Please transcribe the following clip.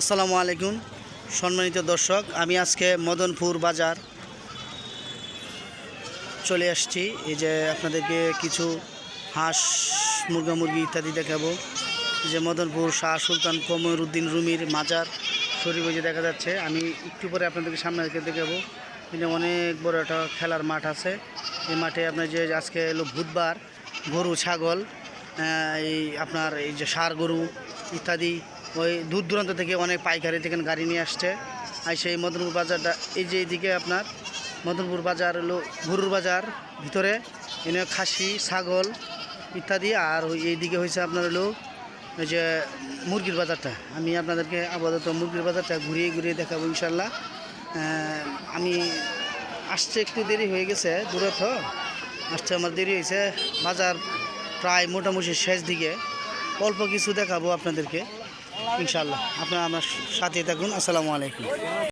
আসসালামু আলাইকুম, সম্মানিত দর্শক, আমি আজকে মদনপুর বাজার চলে আসছি। এই যে আপনাদেরকে কিছু হাঁস, মুরগা, মুরগি ইত্যাদি দেখাবো। যে মদনপুর শাহ সুলতান কমর উদ্দিন রুমির মাজার শরীর যে দেখা যাচ্ছে। আমি একটু পরে আপনাদেরকে সামনে থেকে দেখাবো। এখানে অনেক বড় একটা খেলার মাঠ আছে। এই মাঠে আপনার যে আজকে এলো বুধবার গরু, ছাগল এই আপনার এই যে সার গরু ইত্যাদি, ওই দূর দূরান্ত থেকে অনেক পাইকারি থেকে গাড়ি নিয়ে আসছে। আর সেই মদনপুর বাজারটা, এই যে এইদিকে আপনার মদনপুর বাজার হলো গরুর বাজার, ভিতরে এনে খাসি, ছাগল ইত্যাদি, আর ওই এইদিকে হয়েছে আপনার হলো ওই যে মুরগির বাজারটা। আমি আপনাদেরকে আপাতত মুরগির বাজারটা ঘুরিয়ে ঘুরিয়ে দেখাবো ইনশাল্লাহ আমি আসছে একটু দেরি হয়ে গেছে দূরত্ব আসছে আমার দেরি হয়েছে। বাজার প্রায় মোটামুটি শেষ দিকে অল্প কিছু দেখাবো আপনাদেরকে ইনশাল্লাহ আপনারা আমার সাথে থাকুন, আসসালামু আলাইকুম।